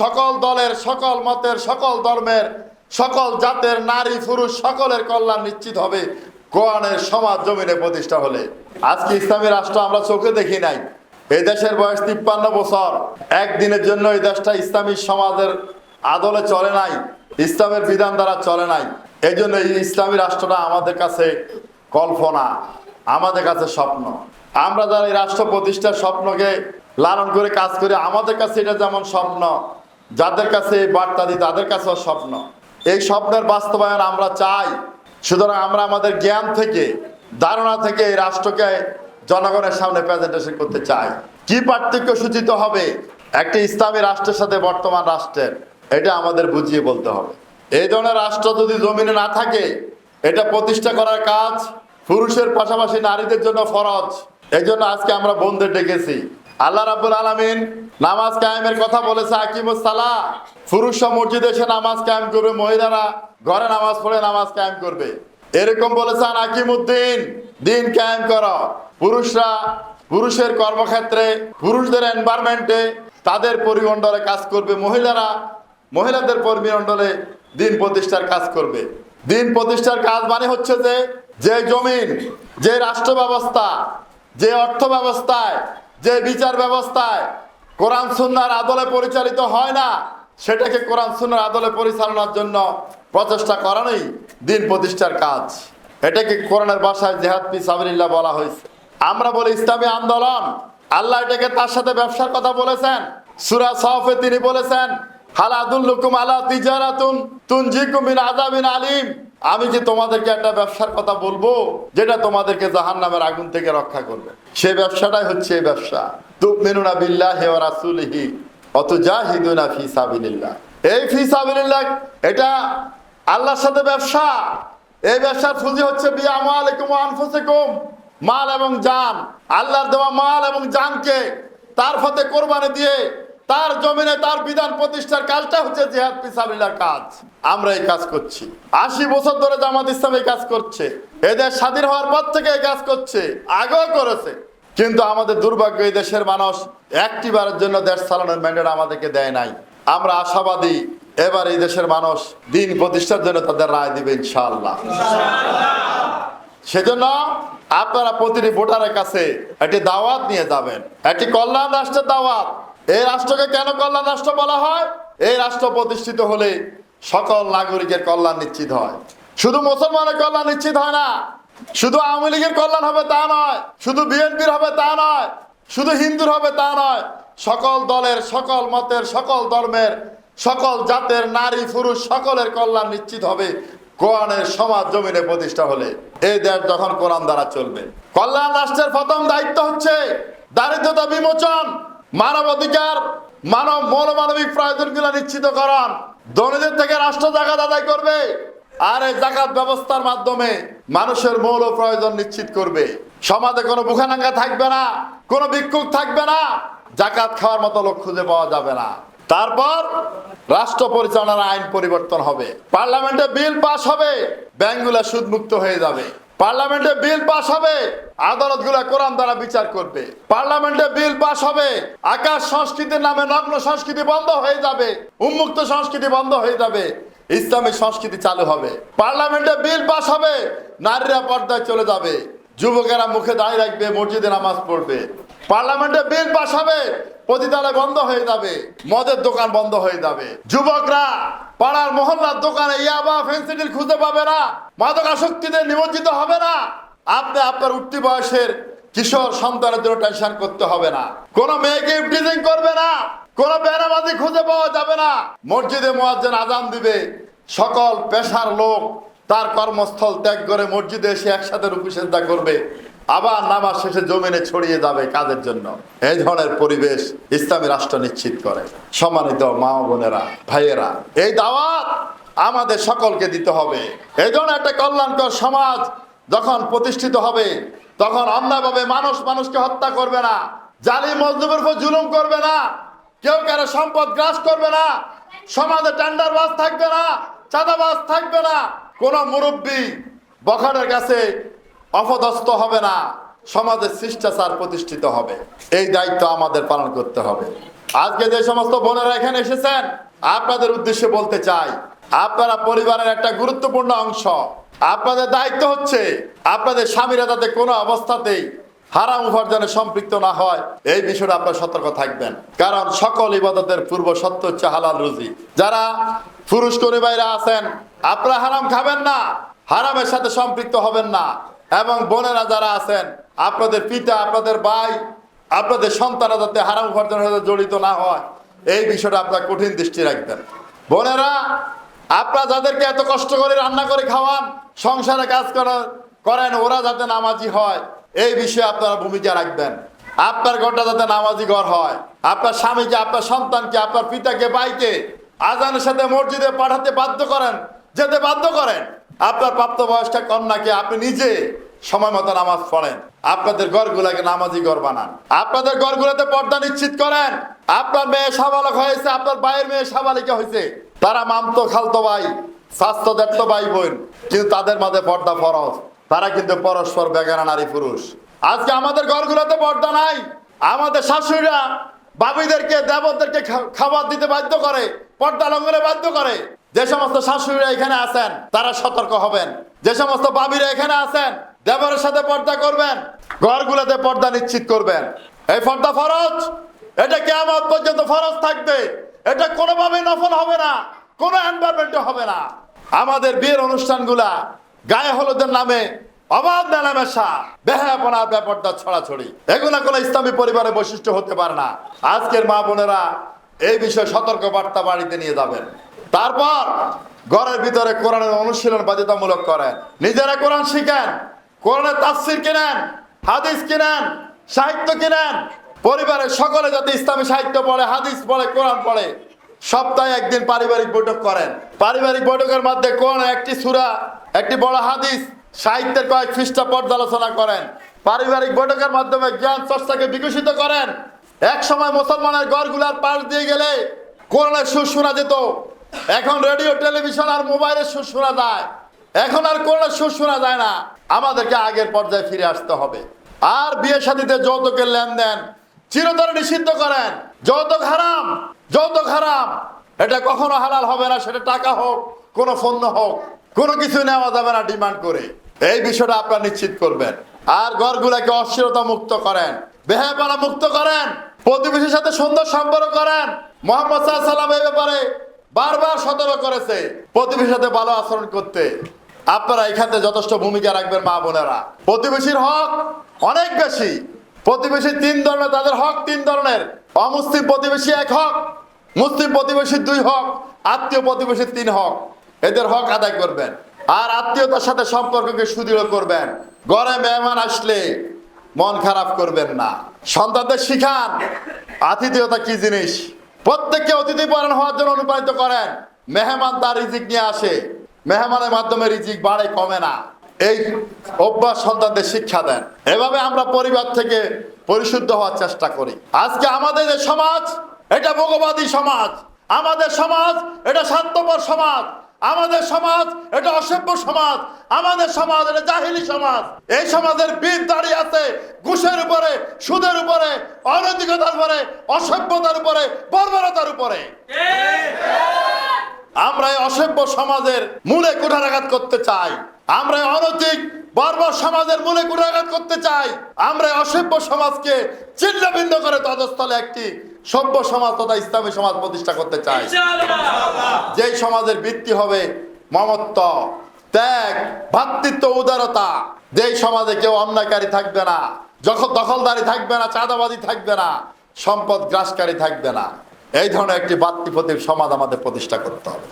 সকল দলের, সকল মতের, সকল ধর্মের, সকল জাতের নারী, পুরুষ, সকলের কল্যাণ নিশ্চিত হবে। কোরআনের সমাজ জমিনে প্রতিষ্ঠা হলে। আজকে ইসলামী রাষ্ট্র আমরা চোখে দেখি নাই। এই দেশের বয়স তিপ্পান্ন বছর। একদিনের জন্য এই দেশটা ইসলামী সমাজের আদলে চলে নাই, ইসলামের বিধান দ্বারা চলে নাই। এই জন্য এই ইসলামী রাষ্ট্রটা আমাদের কাছে কল্পনা, আমাদের কাছে স্বপ্ন। আমরা যারা এই রাষ্ট্র প্রতিষ্ঠার স্বপ্নকে লালন করে কাজ করি, আমাদের কাছে এটা যেমন স্বপ্ন যাদের কাছে এই বার্তা দিই, তাদের কাছেও স্বপ্ন। এই স্বপ্নের বাস্তবায়ন আমরা চাই। সুতরাং আমরা আমাদের জ্ঞান থেকে, ধারণা থেকে এই রাষ্ট্রকে জনগণের সামনে প্রেজেন্টেশন করতে চাই। কি পার্থক্য সূচিত হবে? একটি ইসলামী রাষ্ট্রের সাথে বর্তমান রাষ্ট্রের, এটা আমাদের বুঝিয়ে বলতে হবে। এই ধরনের রাষ্ট্র যদি জমিনে না থাকে, এটা প্রতিষ্ঠা করার কাজ পুরুষের পাশাপাশি নারীদের জন্য ফরজ। এই জন্য আজকে আমরা বন্ধে ডেকেছি আল্লাহ রাব্বুল আলামিন নামাজ কায়েমের কথা বলেছে, আকিমুস সালা পুরুষরা মসজিদে এসে নামাজ কায়েম করবে, মহিলারা ঘরে নামাজ পড়ে নামাজ কায়েম করবে। এরকম বলেছেন আকিমুদ্দিন, দিন কায়েম করো। পুরুষরা পুরুষের কর্মক্ষেত্রে, পুরুষদের এনভায়রনমেন্টে তাদের পরিমণ্ডলে কাজ করবে, মহিলারা মহিলাদের পরিমণ্ডলে দিন প্রতিষ্ঠার কাজ করবে। দিন প্রতিষ্ঠার কাজ মানে হচ্ছে যে যে জমিন, যে রাষ্ট্র ব্যবস্থা যে অর্থ ব্যবস্থায় যে বিচার ব্যবস্থায় কোরআন সুন্নার আদলে পরিচালিত হয় না, সেটাকে কোরআন সুন্নার আদলে পরিচালনার জন্য প্রচেষ্টা করানোই দিন প্রতিষ্ঠার কাজ। এটাকে কোরআনের ভাষায় জেহাদ পি বলা হয়েছে। আমরা বলি ইসলামী আন্দোলন। আল্লাহ এটাকে তার সাথে ব্যবসার কথা বলেছেন। সুরা সাহফে তিনি বলেছেন হালাদুল্লুকুম আলা তিজারাতুন তুনজিকুম মিন আযাবিন আলিম। আমি যে তোমাদেরকে একটা ব্যবসার কথা বলব, যেটা তোমাদেরকে জাহান্নামের আগুন থেকে রক্ষা করবে। সেই ব্যবসাটাই হচ্ছে এই ব্যবসা। তুমিনুনা বিল্লাহি ওয়া রাসূলিহি, অতুজাহিদুনা ফি সাবিলিল্লাহ। এই ফি সাবিলিল্লাহ, এটা আল্লাহর সাথে ব্যবসা। এই ব্যবসার পুঁজি হচ্ছে বিয়া ওয়া আনফুসিকুম, মাল এবং জান। আল্লাহর দেওয়া মাল এবং জানকে তার ফতে কোরবানি দিয়ে তার জমিনে তার বিধান প্রতিষ্ঠার কাজটা হচ্ছে জেহাদ পিসাবিল্লার কাজ। আমরা এই কাজ করছি। আশি বছর ধরে জামাত ইসলাম এই কাজ করছে। এদের স্বাধীন হওয়ার পর থেকে এই কাজ করছে। আগেও করেছে। কিন্তু আমাদের দুর্ভাগ্য, এই দেশের মানুষ একটি বারের জন্য দেশ চালানোর ম্যান্ডেট আমাদেরকে দেয় নাই। আমরা আশাবাদী, এবার এই দেশের মানুষ দিন প্রতিষ্ঠার জন্য তাদের রায় দিবে ইনশাআল্লাহ। সেজন্য আপনারা প্রতিটি ভোটারের কাছে একটি দাওয়াত নিয়ে যাবেন। একটি কল্যাণ রাষ্ট্রের দাওয়াত। এই রাষ্ট্রকে কেন কল্যাণ রাষ্ট্র বলা হয়? এই রাষ্ট্র প্রতিষ্ঠিত হলে সকল নাগরিকের কল্যাণ নিশ্চিত হয়। শুধু মুসলমানের কল্যাণ নিশ্চিত হয় না, শুধু আওয়ামী লীগের কল্যাণ হবে তা নয়, শুধু বিএনপির হবে তা নয়, শুধু হিন্দুর হবে তা নয়, সকল দলের, সকল মতের, সকল ধর্মের, সকল জাতের নারী, পুরুষ, সকলের কল্যাণ নিশ্চিত হবে কোরআনের সমাজ জমিনে প্রতিষ্ঠা হলে। এই দেশ যখন কোরআন দ্বারা চলবে। কল্যাণ রাষ্ট্রের প্রথম দায়িত্ব হচ্ছে দারিদ্রতা বিমোচন। মানব অধিকার মানব মৌলমানবিক প্রয়োজনগুলো নিশ্চিত করণ ধনীদের থেকে রাষ্ট্র জাকাত আদায় করবে আর এই জাকাত ব্যবস্থার মাধ্যমে মানুষের মৌল প্রয়োজন নিশ্চিত করবে। সমাজে কোনো বুখানাঙ্গা থাকবে না, কোনো ভিক্ষুক থাকবে না, জাকাত খাওয়ার মতো লোক খুঁজে পাওয়া যাবে না। তারপর রাষ্ট্র পরিচালনার আইন পরিবর্তন হবে। পার্লামেন্টে বিল পাস হবে, ব্যাংকগুলো সুদমুক্ত হয়ে যাবে। পার্লামেন্টে বিল পাস হবে। আদালতগুলো কোরআন দ্বারা বিচার করবে। পার্লামেন্টে বিল পাস হবে। আকাশ সংস্কৃতির নামে নগ্ন সংস্কৃতি বন্ধ হয়ে যাবে। উন্মুক্ত সংস্কৃতি বন্ধ হয়ে যাবে। ইসলামিক সংস্কৃতি চালু হবে। পার্লামেন্টে বিল পাস হবে। নারীরা পর্দায় চলে যাবে। যুবকেরা মুখে দাঁড়িয়ে রাখবে, মসজিদে নামাজ পড়বে। পার্লামেন্টে বিল পাস হবে, পতিতালয় বন্ধ হয়ে যাবে, মদের দোকান বন্ধ হয়ে যাবে। যুবকরা, পাড়ার মহল্লার দোকানে ইয়াবা ফেন্সিডিল খুঁজে পাবে না মাদক আসক্তিতে নিমজ্জিত হবে না। আপনি আপনার উঠতি বয়সের কিশোর সন্তানের জন্য টেনশন করতে হবে না। কোন মেয়েকে ইফটিজিং করবে না, কোন বেনামাজি খুঁজে পাওয়া যাবে না। মসজিদে মোয়াজ্জেন আজান দিবে, সকল পেশার লোক তার কর্মস্থল ত্যাগ করে মসজিদে এসে একসাথে রুপি সেদ্ধা করবে। আবার নামাজ শেষে জমিনে ছড়িয়ে যাবে কাজের জন্য? এই ধরনের পরিবেশ ইসলামী রাষ্ট্র নিশ্চিত করে। সম্মানিত মা বোনেরা, ভাইয়েরা, এই দাওয়াত আমাদের সকলকে দিতে হবে। এই ধরনের একটা কল্যাণকর সমাজ যখন প্রতিষ্ঠিত হবে, তখন অন্যায়ভাবে মানুষ মানুষকে হত্যা করবে না জালি মজদুমের উপর জুলুম করবে না, কেউ কারও সম্পদ গ্রাস করবে না, সমাজে টেন্ডার বাস থাকবে না, চাঁদাবাজ থাকবে না। কোন মুরব্বী বখারের কাছে অপদস্থ হবে না, সমাজের শিষ্টাচার প্রতিষ্ঠিত হবে। এই দায়িত্ব আমাদের পালন করতে হবে। আজকে যে সমস্ত বোনেরা এখানে এসেছেন, আপনাদের উদ্দেশ্যে বলতে চাই, আপনারা পরিবারের একটা গুরুত্বপূর্ণ অংশ। আপনাদের দায়িত্ব হচ্ছে, আপনাদের স্বামীরা যাতে কোনো অবস্থাতেই হারাম উপার্জনে সম্পৃক্ত না হয়, এই বিষয়ে আপনারা সতর্ক থাকবেন। কারণ সকল ইবাদতের পূর্ব সত্য হচ্ছে হালাল রুজি। যারা পুরুষ পরিবারে আছেন, আপনারা হারাম খাবেন না, হারামের সাথে সম্পৃক্ত হবেন না। এবং বোনেরা যারা আছেন, আপনাদের পিতা, আপনাদের ভাই, আপনাদের সন্তানরা যাতে হারাম উপার্জনের সাথে জড়িত না হয়, এই বিষয়টা আপনার কঠিন দৃষ্টি রাখবেন। বোনেরা, আপনারা যাদেরকে এত কষ্ট করে রান্না করে খাওয়ান, সংসারে কাজ করার করেন, ওরা যাতে নামাজি হয়, এই বিষয়ে আপনারা ভূমিকা রাখবেন। আপনার ঘরটা যাতে নামাজি ঘর হয়, আপনার স্বামীকে, আপনার সন্তানকে, আপনার পিতাকে, ভাইকে আজানের সাথে মসজিদে পাঠাতে বাধ্য করেন, যেতে বাধ্য করেন। আপনার প্রাপ্তবয়স্ক কন্যাকে আপনি নিজে সময় মতো নামাজ পড়েন? আপনাদের ঘরগুলাকে নামাজি ঘর বানান। আপনাদের ঘরগুলোতে পর্দা নিশ্চিত করেন। আপনার মেয়ে সাবালক হয়েছে, আপনার ভাইয়ের মেয়ে সাবালিকা হয়েছে। তারা মামতো খালতো ভাই স্বাস্থ্য দেড়তো ভাই বোন, কিন্তু তাদের মাঝে পর্দা ফরজ। তারা কিন্তু পরস্পর বেগানা নারী পুরুষ। আজকে আমাদের ঘরগুলোতে পর্দা নাই। আমাদের শাশুড়িরা বাবিদেরকে দেবদেরকে খাবার দিতে বাধ্য করে, পর্দা লঙ্ঘনে বাধ্য করে। যে সমস্ত শাশুড়িরা এখানে আছেন, তারা সতর্ক হবেন। যে সমস্ত বাবিরা এখানে আছেন, দেবরের সাথে পর্দা করবেন, ঘরগুলোতে পর্দা নিশ্চিত করবেন। এই পর্দা ফরজ? এটা কেমন পর্যন্ত ফরজ থাকবে। এটা কোনোভাবে নফল হবে না, কোনো এনভায়রনমেন্টে হবে না। আমাদের বিয়ের অনুষ্ঠানগুলা গায়ে হলুদের নামে, অবাধ মেলামেশা বেহাপনা ব্যাপারটা ছড়াছড়ি। এগুলা কোনো ইসলামী পরিবারের বৈশিষ্ট্য হতে পারে না। আজকের মা বোনেরা এই বিষয়ে সতর্ক বার্তা বাড়িতে নিয়ে যাবেন। তারপর ঘরের ভিতরে কোরআনের অনুশীলন বাধ্যতামূলক করেন। নিজেরা কোরআন শিখেন, কোরআনের তাফসির কিনেন, হাদিস কিনেন, সাহিত্য কিনেন। পরিবারের সকলে যাতে ইসলামী সাহিত্য পড়ে, হাদিস পড়ে, কোরআন পড়ে, সপ্তাহে একদিন পারিবারিক বৈঠক করেন। পারিবারিক বৈঠকের মধ্যে কোন একটি সুরা, একটি বড় হাদিস, সাহিত্যের কয়েক খ্রিস্টা পর্যালোচনা করেন। পারিবারিক বৈঠকের মাধ্যমে জ্ঞান চর্চাকে বিকশিত করেন। এক সময় মুসলমানের গড়গুলার পাশ দিয়ে গেলে কোরআনের সুর শোনা যেত। এখন রেডিও, টেলিভিশন আর মোবাইলের সুর শোনা যায়। এখন আর কোরআনের সুর শোনা যায় না। আমাদেরকে আগের পর্যায়ে ফিরে আসতে হবে। আর বিয়ে শাদীতে যৌতুকের লেনদেন চিরতরে নিষিদ্ধ করেন। যৌতুক হারাম যৌতুক হারাম। এটা কখনো হালাল হবে না, সেটা টাকা হোক, কোনো পণ্য হোক, কোনো কিছু নেওয়া যাবে না ডিমান্ড করে। এই বিষয়টা আপনারা নিশ্চিত করবেন। আর ঘরগুলাকে অস্থিরতা মুক্ত করেন বেহাপানা মুক্ত করেন, প্রতিবেশীর সাথে সুন্দর সম্পর্ক করেন। মোহাম্মদ সাল্লাম এই ব্যাপারে বারবার সতর্ক করেছে প্রতিবেশীর সাথে ভালো আচরণ করতে। আপনারা এখানে যথেষ্ট ভূমিকা রাখবেন মা বোনেরা। প্রতিবেশীর হক অনেক বেশি। প্রতিবেশী তিন ধরনের, তাদের হক তিন ধরনের। অমুসলিম প্রতিবেশী এক হক, মুসলিম প্রতিবেশীর দুই হক, আত্মীয় প্রতিবেশীর তিন হক। এদের হক আদায় করবেন। আর আত্মীয়তার সাথে সম্পর্ককে সুদৃঢ় করবেন। ঘরে মেহমান আসলে মন খারাপ করবেন না। সন্তানদের শিখান আতিথেয়তা কি জিনিস? প্রত্যেককে অতিথি পরায়ণ হওয়ার জন্য অনুপ্রাণিত করেন। মেহমান তার রিজিক নিয়ে আসে। মেহমানের মাধ্যমে রিজিক বাড়ে, কমে না। এই অভ্যাস সন্তানদের শিক্ষা দেন। এভাবে আমরা পরিবার থেকে পরিশুদ্ধ হওয়ার চেষ্টা করি। আজকে আমাদের যে সমাজ, এটা ভোগবাদী সমাজ। আমাদের সমাজ, এটা স্বার্থপর সমাজ। আমাদের সমাজ, এটা অসভ্য সমাজ, আমাদের সমাজ, এটা জাহিলি সমাজ। এই সমাজের বীর দাঁড়িয়ে আছে ঘুষের উপরে, সুদের উপরে, অনৈতিকতার উপরে, অসভ্যতার উপরে, বর্বরতার উপরে। আমরা এই অসভ্য সমাজের মূলে কুঠারাঘাত করতে চাই। আমরা অনৈতিক, বর্বর সমাজের মূলে কুঠারাঘাত করতে চাই। আমরা অসভ্য সমাজকে ছিন্ন ভিন্ন করে তদস্থলে একটি সভ্য সমাজ তথা ইসলামী সমাজ প্রতিষ্ঠা করতে চাই। যেই সমাজের ভিত্তি হবে মমত্ব ত্যাগ ভাতৃত্ব উদারতা যেই সমাজে কেউ অন্যায়কারী থাকবে না যখন দখলদারি থাকবে না চাঁদাবাদী থাকবে না সম্পদ গ্রাসকারী থাকবে না। এই ধরনের একটি বাতৃপতির সমাজ আমাদের প্রতিষ্ঠা করতে হবে।